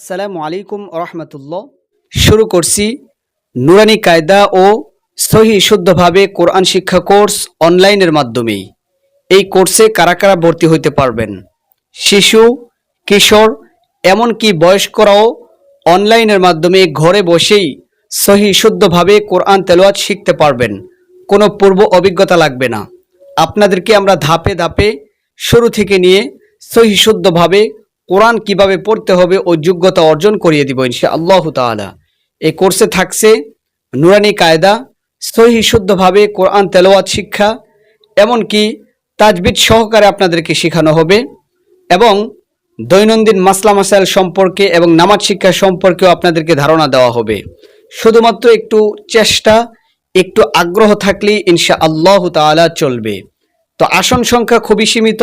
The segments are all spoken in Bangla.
আসসালামু আলাইকুম রহমতুল্লাহ। শুরু করছি নুরানি কায়দা ও সহি শুদ্ধভাবে কোরআন শিক্ষা কোর্স অনলাইনের মাধ্যমেই। এই কোর্সে কারা কারা ভর্তি হইতে পারবেন? শিশু, কিশোর, এমনকি বয়স্করাও অনলাইনের মাধ্যমে ঘরে বসেই সহি শুদ্ধভাবে কোরআন তেলাওয়াত শিখতে পারবেন। কোনো পূর্ব অভিজ্ঞতা লাগবে না। আপনাদেরকে আমরা ধাপে ধাপে শুরু থেকে নিয়ে সহি শুদ্ধভাবে কোরআন কীভাবে পড়তে হবে ও যোগ্যতা অর্জন করিয়ে দিব ইনশা আল্লাহ তাআলা। এই কোর্সে থাকছে নুরানি কায়দা, সহি শুদ্ধভাবে কোরআন তেলাওয়াত শিক্ষা, এমনকি তাজবিদ সহকারে আপনাদেরকে শেখানো হবে এবং দৈনন্দিন মাসলা মাসাইল সম্পর্কে এবং নামাজ শিক্ষা সম্পর্কেও আপনাদেরকে ধারণা দেওয়া হবে। শুধুমাত্র একটু চেষ্টা, একটু আগ্রহ থাকলেই ইনশা আল্লাহ তাআলা চলবে। তো আসন সংখ্যা খুবই সীমিত।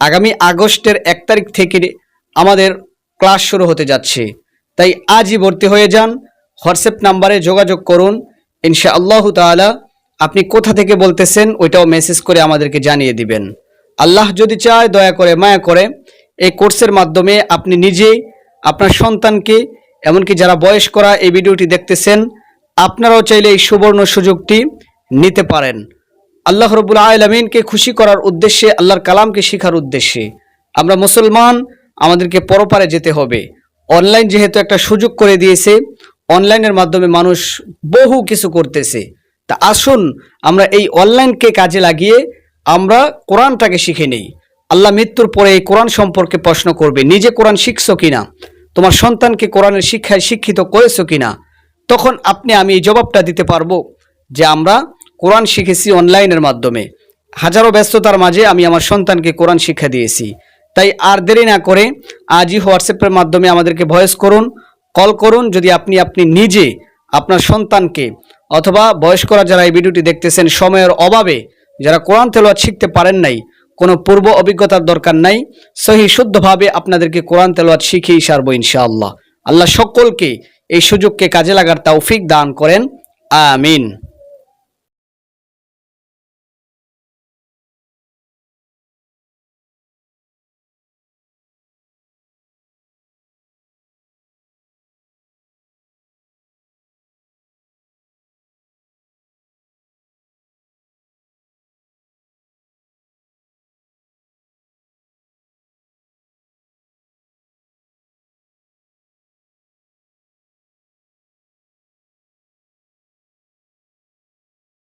আগামী আগস্টের এক তারিখ থেকে আমাদের ক্লাস শুরু হতে যাচ্ছে। তাই আজই ভর্তি হয়ে যান, হোয়াটসঅ্যাপ নাম্বারে যোগাযোগ করুন। ইনশা আল্লাহ তাআলা আপনি কোথা থেকে বলতেছেন ওইটাও মেসেজ করে আমাদেরকে জানিয়ে দিবেন। আল্লাহ যদি চায় দয়া করে মায়া করে এই কোর্সের মাধ্যমে আপনি নিজেই আপনার সন্তানকে, এমনকি যারা বয়স্করা এই ভিডিওটি দেখতেছেন, আপনারাও চাইলে এই সুবর্ণ সুযোগটি নিতে পারেন। আল্লাহ রবুল আলমিনকে খুশি করার উদ্দেশ্যে, আল্লাহর কালামকে শেখার উদ্দেশ্যে। আমরা মুসলমান আমাদেরকে পরপারে যেতে হবে। অনলাইন যেহেতু একটা সুযোগ করে দিয়েছে অনলাইনের মাধ্যমে মানুষ বহু কিছু করতেছে। তা আসুন, আমরা এই অনলাইনকে কাজে লাগিয়ে আমরা কোরআনটাকে শিখে নেই। আল্লাহ মৃত্যুর পরে এই কোরআন সম্পর্কে প্রশ্ন করবে, নিজে কোরআন শিখছো কিনা? তোমার সন্তানকে কোরআনের শিক্ষায় শিক্ষিত করেছ কিনা? তখন আপনি, আমি এই জবাবটা দিতে পারব যে আমরা কোরআন শিখেছি অনলাইনের মাধ্যমে। হাজারো ব্যস্ততার মাঝে আমি আমার সন্তানকে কোরআন শিক্ষা দিয়েছি। তাই আর দেরি না করে আজই হোয়াটসঅ্যাপের মাধ্যমে আমাদেরকে ভয়েস করুন কল করুন। যদি আপনি আপনি নিজে আপনার সন্তানকে অথবা বয়স্করা যারা এই ভিডিওটি দেখতেছেন সময়ের অভাবে যারা কোরআন তেলাওয়াত শিখতে পারেন নাই, কোনো পূর্ব অভিজ্ঞতার দরকার নাই, সহি শুদ্ধভাবে আপনাদেরকে কোরআন তেলাওয়াত শিখিয়ে সারবো ইনশাআল্লাহ। আল্লাহ সকলকে এই সুযোগকে কাজে লাগার তৌফিক দান করেন। আমিন।